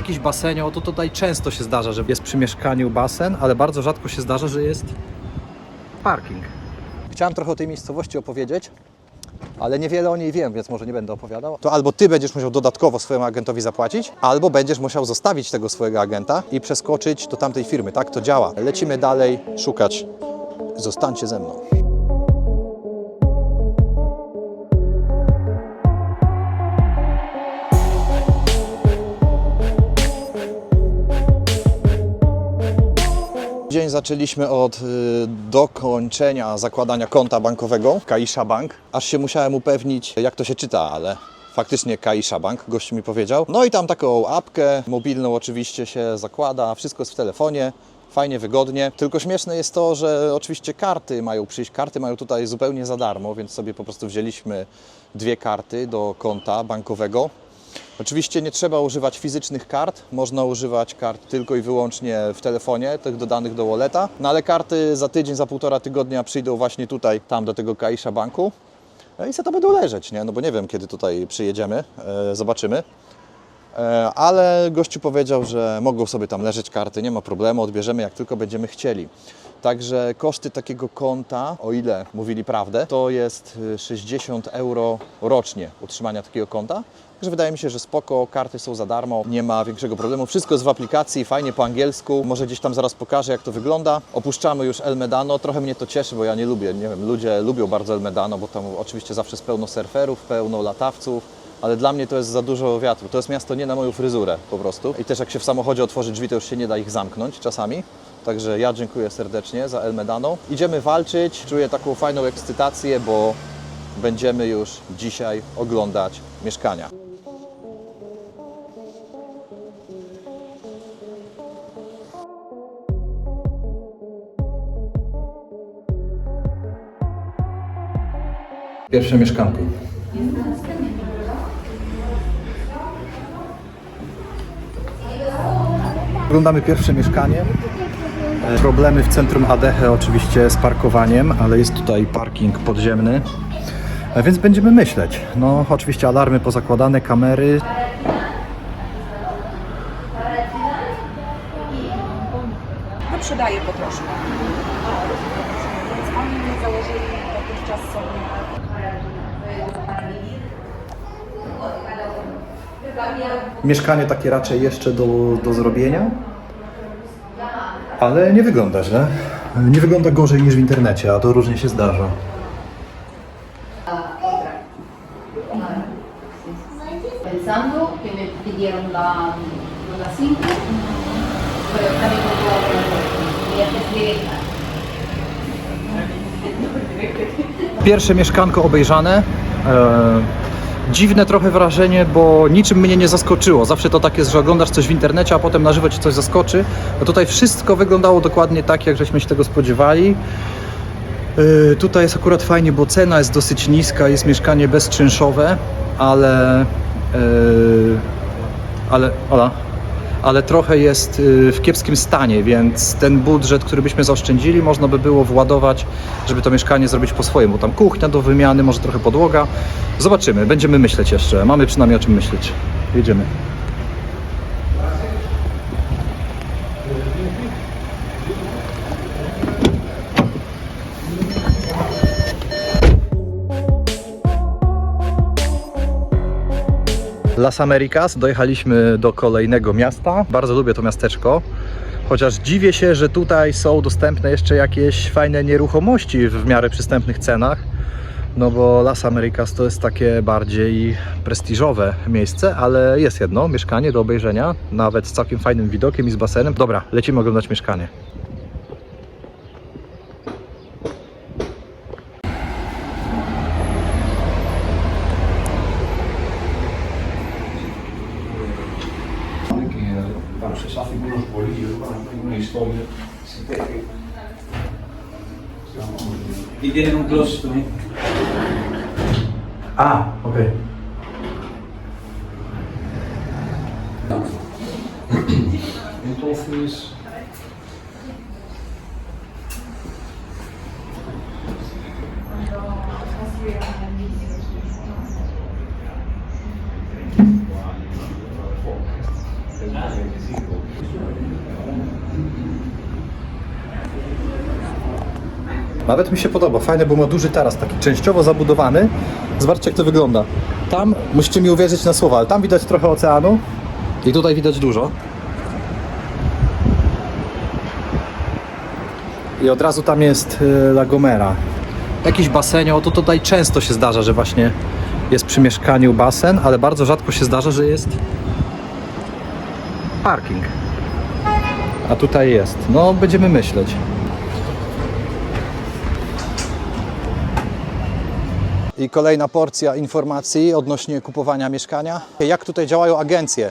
jakiś basenio, to tutaj często się zdarza, że jest przy mieszkaniu basen, ale bardzo rzadko się zdarza, że jest parking. Chciałem trochę o tej miejscowości opowiedzieć, ale niewiele o niej wiem, więc może nie będę opowiadał. To albo ty będziesz musiał dodatkowo swojemu agentowi zapłacić, albo będziesz musiał zostawić tego swojego agenta i przeskoczyć do tamtej firmy. Tak to działa. Lecimy dalej szukać. Zostańcie ze mną. Zaczęliśmy od y, dokończenia zakładania konta bankowego Kaisha Bank. Aż się musiałem upewnić, jak to się czyta, ale faktycznie Kaisha Bank, gość mi powiedział. No i tam taką apkę mobilną oczywiście się zakłada, wszystko jest w telefonie. Fajnie, wygodnie. Tylko śmieszne jest to, że oczywiście karty mają przyjść. Karty mają tutaj zupełnie za darmo, więc sobie po prostu wzięliśmy dwie karty do konta bankowego. Oczywiście nie trzeba używać fizycznych kart, można używać kart tylko i wyłącznie w telefonie, tych dodanych do walleta. No ale karty za tydzień, za półtora tygodnia przyjdą właśnie tutaj, tam do tego Kaisha Banku. No i se to będą leżeć, nie? No bo nie wiem, kiedy tutaj przyjedziemy, e, zobaczymy. E, ale gościu powiedział, że mogą sobie tam leżeć karty, nie ma problemu, odbierzemy jak tylko będziemy chcieli. Także koszty takiego konta, o ile mówili prawdę, to jest y, 60 euro rocznie utrzymania takiego konta. Także wydaje mi się, że spoko, karty są za darmo, nie ma większego problemu. Wszystko jest w aplikacji, fajnie po angielsku. Może gdzieś tam zaraz pokażę, jak to wygląda. Opuszczamy już El Medano. Trochę mnie to cieszy, bo ja nie lubię, nie wiem, ludzie lubią bardzo El Medano, bo tam oczywiście zawsze jest pełno surferów, pełno latawców. Ale dla mnie to jest za dużo wiatru. To jest miasto nie na moją fryzurę po prostu. I też jak się w samochodzie otworzy drzwi, to już się nie da ich zamknąć czasami. Także ja dziękuję serdecznie za El Medano. Idziemy walczyć. Czuję taką fajną ekscytację, bo będziemy już dzisiaj oglądać mieszkania. Pierwsze mieszkanko. Oglądamy pierwsze mieszkanie. Problemy w centrum Adeche oczywiście z parkowaniem, ale jest tutaj parking podziemny. E, Więc będziemy myśleć. No, oczywiście alarmy pozakładane, kamery. wyprzedaje po troszkę. Więc oni nie założyli dotychczas sobie Mieszkanie takie raczej jeszcze do, do zrobienia, ale nie wygląda źle. Nie wygląda gorzej niż w internecie, a to różnie się zdarza. pensando que me pidieron la, la cinta, pero también por clientes directas. Pierwsze mieszkanko obejrzane. Dziwne trochę wrażenie, bo niczym mnie nie zaskoczyło. Zawsze to tak jest, że oglądasz coś w internecie, a potem na żywo ci coś zaskoczy. A tutaj wszystko wyglądało dokładnie tak, jak żeśmy się tego spodziewali. E, tutaj jest akurat fajnie, bo cena jest dosyć niska, jest mieszkanie bezczynszowe, ale. E, ale. Ola ale trochę jest y, w kiepskim stanie, więc ten budżet, który byśmy zaoszczędzili, można by było władować, żeby to mieszkanie zrobić po swojemu. Tam kuchnia do wymiany, może trochę podłoga. Zobaczymy, będziemy myśleć jeszcze. Mamy przynajmniej o czym myśleć. Jedziemy. Las Americas, dojechaliśmy do kolejnego miasta. Bardzo lubię to miasteczko. Chociaż dziwię się, że tutaj są dostępne jeszcze jakieś fajne nieruchomości w miarę przystępnych cenach. No bo Las Americas to jest takie bardziej prestiżowe miejsce, ale jest jedno mieszkanie do obejrzenia, nawet z całkiem fajnym widokiem i z basenem. Dobra, lecimy oglądać mieszkanie. πολύ γύρω πάνω, Y tienen un closet también. Ah, ok. Entonces... Nawet mi się podoba, fajny, bo ma duży taras, taki częściowo zabudowany. Zobaczcie jak to wygląda. Tam, musicie mi uwierzyć na słowa, ale tam widać trochę oceanu i tutaj widać dużo. I od razu tam jest y, La Gomera. Jakiś basenio, to tutaj często się zdarza, że właśnie jest przy mieszkaniu basen, ale bardzo rzadko się zdarza, że jest parking. A tutaj jest. No, będziemy myśleć. I kolejna porcja informacji odnośnie kupowania mieszkania. Jak tutaj działają agencje?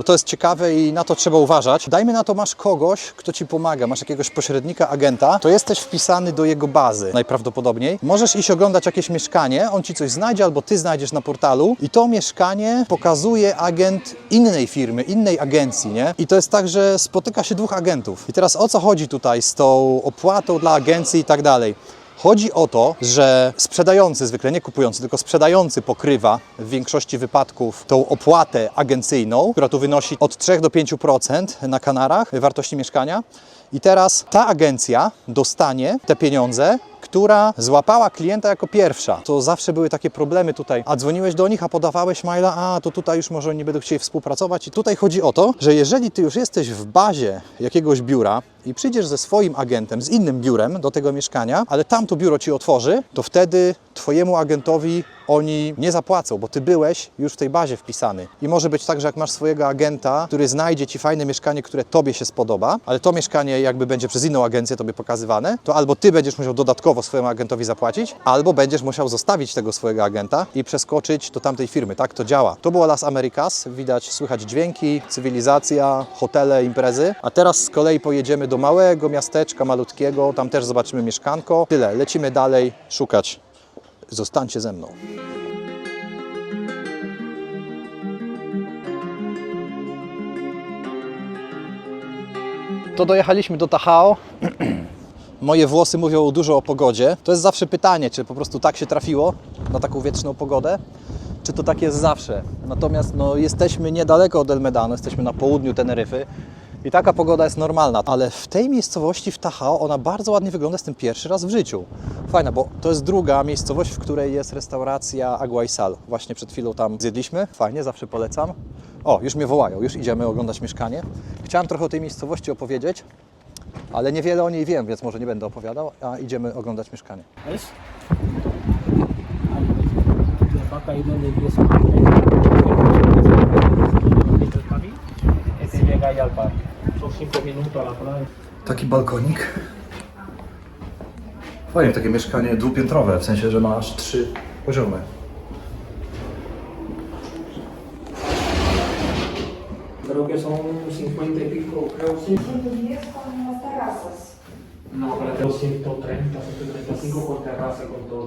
Bo to jest ciekawe i na to trzeba uważać. Dajmy na to, masz kogoś, kto ci pomaga, masz jakiegoś pośrednika, agenta, to jesteś wpisany do jego bazy najprawdopodobniej. Możesz iść oglądać jakieś mieszkanie, on ci coś znajdzie albo ty znajdziesz na portalu i to mieszkanie pokazuje agent innej firmy, innej agencji, nie? I to jest tak, że spotyka się dwóch agentów. I teraz o co chodzi tutaj z tą opłatą dla agencji i tak dalej? Chodzi o to, że sprzedający, zwykle nie kupujący, tylko sprzedający pokrywa w większości wypadków tą opłatę agencyjną, która tu wynosi od 3 do 5% na Kanarach wartości mieszkania. I teraz ta agencja dostanie te pieniądze, która złapała klienta jako pierwsza. To zawsze były takie problemy tutaj. A dzwoniłeś do nich, a podawałeś maila, a to tutaj już może nie będą chcieli współpracować. I tutaj chodzi o to, że jeżeli ty już jesteś w bazie jakiegoś biura i przyjdziesz ze swoim agentem, z innym biurem do tego mieszkania, ale tam to biuro ci otworzy, to wtedy twojemu agentowi oni nie zapłacą, bo ty byłeś już w tej bazie wpisany. I może być tak, że jak masz swojego agenta, który znajdzie ci fajne mieszkanie, które tobie się spodoba, ale to mieszkanie jakby będzie przez inną agencję tobie pokazywane, to albo ty będziesz musiał dodatkowo swojemu agentowi zapłacić, albo będziesz musiał zostawić tego swojego agenta i przeskoczyć do tamtej firmy. Tak to działa. To było Las Americas, widać, słychać dźwięki, cywilizacja, hotele, imprezy. A teraz z kolei pojedziemy do małego miasteczka, malutkiego, tam też zobaczymy mieszkanko. Tyle, lecimy dalej szukać. Zostańcie ze mną. To dojechaliśmy do Tachao. Moje włosy mówią dużo o pogodzie. To jest zawsze pytanie, czy po prostu tak się trafiło na taką wietrzną pogodę, czy to tak jest zawsze. Natomiast no, jesteśmy niedaleko od El Medano, jesteśmy na południu Teneryfy i taka pogoda jest normalna, ale w tej miejscowości w Tachao ona bardzo ładnie wygląda, jestem pierwszy raz w życiu. Fajna, bo to jest druga miejscowość, w której jest restauracja Agua y. Właśnie przed chwilą tam zjedliśmy, fajnie, zawsze polecam. O, już mnie wołają, już idziemy oglądać mieszkanie. Chciałem trochę o tej miejscowości opowiedzieć, ale niewiele o niej wiem, więc może nie będę opowiadał, a idziemy oglądać mieszkanie. Taki balkonik. Fajnie, takie mieszkanie dwupiętrowe, w sensie, że ma aż trzy poziomy. Creo que son 50 y pico, creo sí. No, pero tengo 130, 135 con terraza con todo.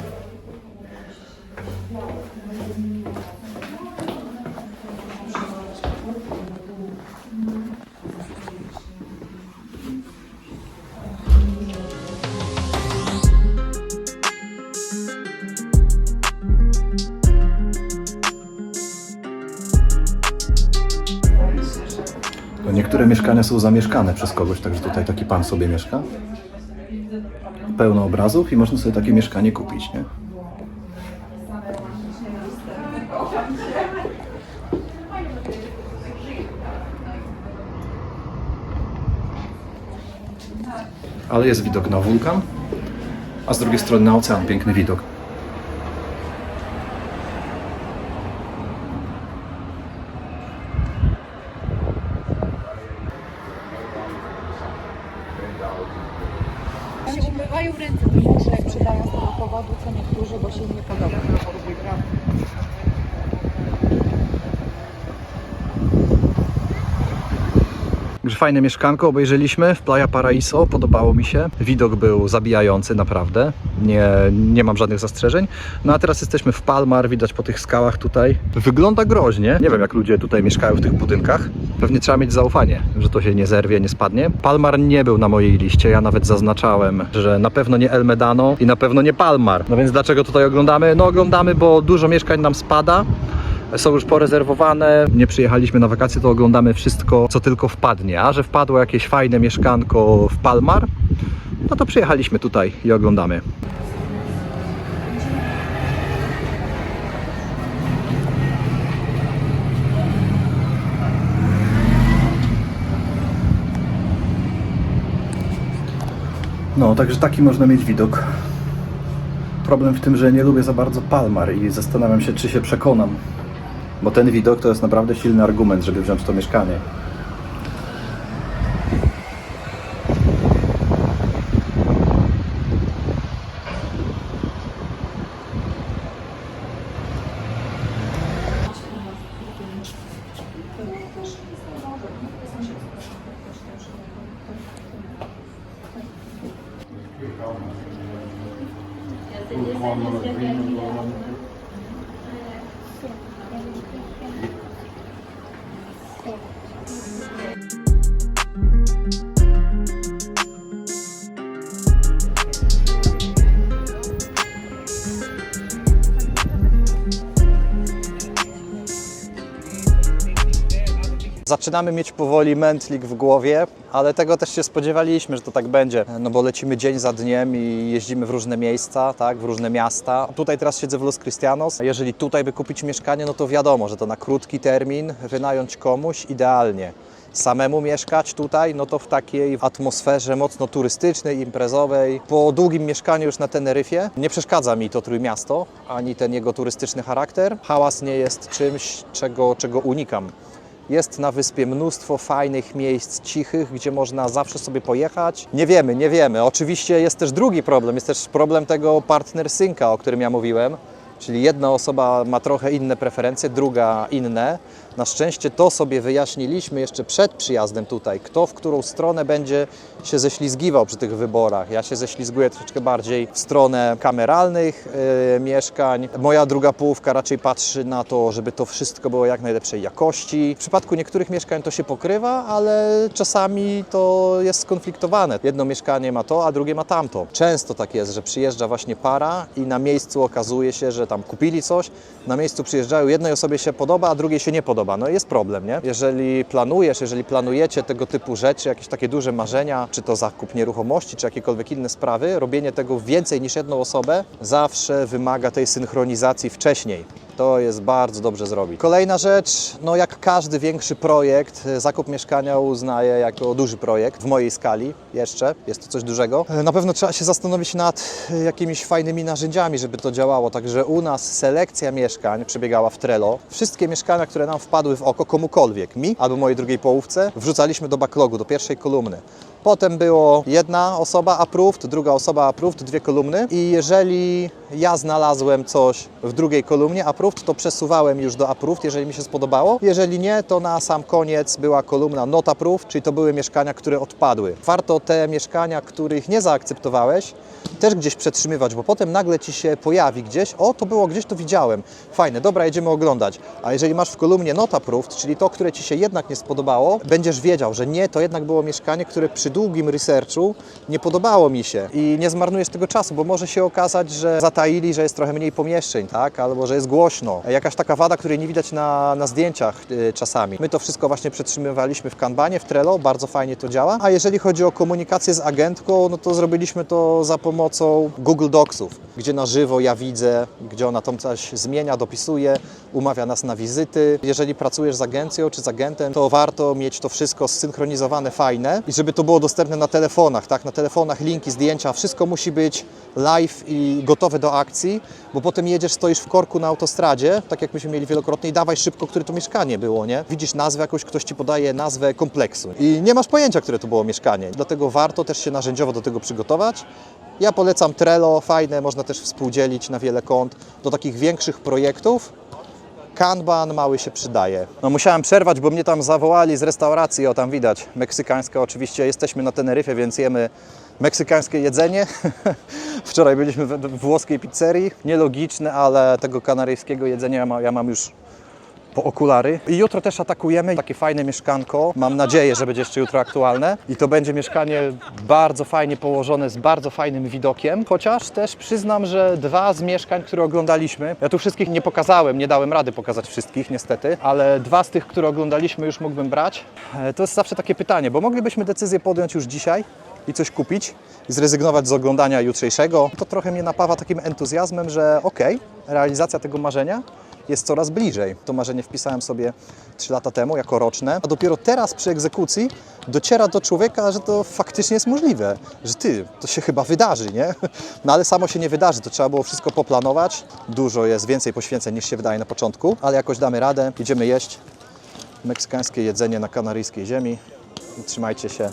Mieszkania są zamieszkane przez kogoś, także tutaj taki pan sobie mieszka. Pełno obrazów i można sobie takie mieszkanie kupić, nie? Ale jest widok na wulkan, a z drugiej strony na ocean, piękny widok. się umywają ręce, to że jak przydają z tego powodu, co niektórzy, bo się im nie podoba. Także fajne mieszkanko obejrzeliśmy w Playa Paraiso, podobało mi się. Widok był zabijający, naprawdę. Nie, nie mam żadnych zastrzeżeń. No a teraz jesteśmy w Palmar, widać po tych skałach tutaj. Wygląda groźnie. Nie wiem, jak ludzie tutaj mieszkają w tych budynkach. Pewnie trzeba mieć zaufanie, że to się nie zerwie, nie spadnie. Palmar nie był na mojej liście, ja nawet zaznaczałem, że na pewno nie El Medano i na pewno nie Palmar. No więc dlaczego tutaj oglądamy? No oglądamy, bo dużo mieszkań nam spada są już porezerwowane. Nie przyjechaliśmy na wakacje, to oglądamy wszystko, co tylko wpadnie. A że wpadło jakieś fajne mieszkanko w Palmar, no to przyjechaliśmy tutaj i oglądamy. No, także taki można mieć widok. Problem w tym, że nie lubię za bardzo Palmar i zastanawiam się, czy się przekonam. Bo ten widok to jest naprawdę silny argument, żeby wziąć to mieszkanie. Zaczynamy mieć powoli mętlik w głowie, ale tego też się spodziewaliśmy, że to tak będzie. No bo lecimy dzień za dniem i jeździmy w różne miejsca, tak, w różne miasta. Tutaj teraz siedzę w Los Cristianos. Jeżeli tutaj by kupić mieszkanie, no to wiadomo, że to na krótki termin wynająć komuś idealnie. Samemu mieszkać tutaj, no to w takiej atmosferze mocno turystycznej, imprezowej. Po długim mieszkaniu już na Teneryfie nie przeszkadza mi to Trójmiasto, ani ten jego turystyczny charakter. Hałas nie jest czymś, czego, czego unikam. Jest na wyspie mnóstwo fajnych miejsc cichych, gdzie można zawsze sobie pojechać. Nie wiemy, nie wiemy. Oczywiście jest też drugi problem, jest też problem tego partner synka, o którym ja mówiłem. Czyli jedna osoba ma trochę inne preferencje, druga inne. Na szczęście to sobie wyjaśniliśmy jeszcze przed przyjazdem tutaj, kto w którą stronę będzie się ześlizgiwał przy tych wyborach. Ja się ześlizguję troszeczkę bardziej w stronę kameralnych e, mieszkań. Moja druga połówka raczej patrzy na to, żeby to wszystko było jak najlepszej jakości. W przypadku niektórych mieszkań to się pokrywa, ale czasami to jest skonfliktowane. Jedno mieszkanie ma to, a drugie ma tamto. Często tak jest, że przyjeżdża właśnie para i na miejscu okazuje się, że tam kupili coś, na miejscu przyjeżdżają, jednej osobie się podoba, a drugiej się nie podoba. No i jest problem, nie? Jeżeli planujesz, jeżeli planujecie tego typu rzeczy, jakieś takie duże marzenia, czy to zakup nieruchomości, czy jakiekolwiek inne sprawy, robienie tego więcej niż jedną osobę zawsze wymaga tej synchronizacji wcześniej. To jest bardzo dobrze zrobić. Kolejna rzecz, no jak każdy większy projekt, e, zakup mieszkania uznaję jako duży projekt w mojej skali jeszcze, jest to coś dużego. E, Na pewno trzeba się zastanowić nad e, jakimiś fajnymi narzędziami, żeby to działało. Także u nas selekcja mieszkań przebiegała w Trello. Wszystkie mieszkania, które nam wpadły w oko komukolwiek, mi albo mojej drugiej połówce, wrzucaliśmy do backlogu, do pierwszej kolumny. Potem było jedna osoba approved, druga osoba approved, dwie kolumny i jeżeli ja znalazłem coś w drugiej kolumnie approved, to przesuwałem już do approved, jeżeli mi się spodobało. Jeżeli nie, to na sam koniec była kolumna not approved, czyli to były mieszkania, które odpadły. Warto te mieszkania, których nie zaakceptowałeś, też gdzieś przetrzymywać, bo potem nagle Ci się pojawi gdzieś, o to było gdzieś, to widziałem, fajne, dobra, jedziemy oglądać. A jeżeli masz w kolumnie not approved, czyli to, które Ci się jednak nie spodobało, będziesz wiedział, że nie, to jednak było mieszkanie, które przy długim researchu nie podobało mi się i nie zmarnujesz tego czasu, bo może się okazać, że zataili, że jest trochę mniej pomieszczeń, tak, albo że jest głośno. Jakaś taka wada, której nie widać na, na zdjęciach y, czasami. My to wszystko właśnie przetrzymywaliśmy w Kanbanie, w Trello, bardzo fajnie to działa. A jeżeli chodzi o komunikację z agentką, no to zrobiliśmy to za pomocą Google Docsów, gdzie na żywo ja widzę, gdzie ona tam coś zmienia, dopisuje, umawia nas na wizyty. Jeżeli pracujesz z agencją czy z agentem, to warto mieć to wszystko zsynchronizowane, fajne i żeby to było dostępne na telefonach, tak? Na telefonach linki, zdjęcia, wszystko musi być live i gotowe do akcji, bo potem jedziesz, stoisz w korku na autostradzie, tak jak myśmy mieli wielokrotnie i dawaj szybko, które to mieszkanie było, nie? Widzisz nazwę jakąś, ktoś Ci podaje nazwę kompleksu i nie masz pojęcia, które to było mieszkanie. Dlatego warto też się narzędziowo do tego przygotować. Ja polecam Trello, fajne, można też współdzielić na wiele kont do takich większych projektów. Kanban mały się przydaje. No musiałem przerwać, bo mnie tam zawołali z restauracji, o tam widać, meksykańska oczywiście. Jesteśmy na Teneryfie, więc jemy meksykańskie jedzenie. Wczoraj byliśmy w włoskiej pizzerii. Nielogiczne, ale tego kanaryjskiego jedzenia ja mam już po okulary. I jutro też atakujemy takie fajne mieszkanko. Mam nadzieję, że będzie jeszcze jutro aktualne. I to będzie mieszkanie bardzo fajnie położone, z bardzo fajnym widokiem. Chociaż też przyznam, że dwa z mieszkań, które oglądaliśmy, ja tu wszystkich nie pokazałem, nie dałem rady pokazać wszystkich niestety, ale dwa z tych, które oglądaliśmy już mógłbym brać. E, To jest zawsze takie pytanie, bo moglibyśmy decyzję podjąć już dzisiaj i coś kupić i zrezygnować z oglądania jutrzejszego. To trochę mnie napawa takim entuzjazmem, że okej, realizacja tego marzenia jest coraz bliżej. To marzenie wpisałem sobie 3 lata temu jako roczne, a dopiero teraz przy egzekucji dociera do człowieka, że to faktycznie jest możliwe, że ty, to się chyba wydarzy, nie? No ale samo się nie wydarzy, to trzeba było wszystko poplanować. Dużo jest, więcej poświęceń niż się wydaje na początku, ale jakoś damy radę, idziemy jeść meksykańskie jedzenie na kanaryjskiej ziemi i trzymajcie się.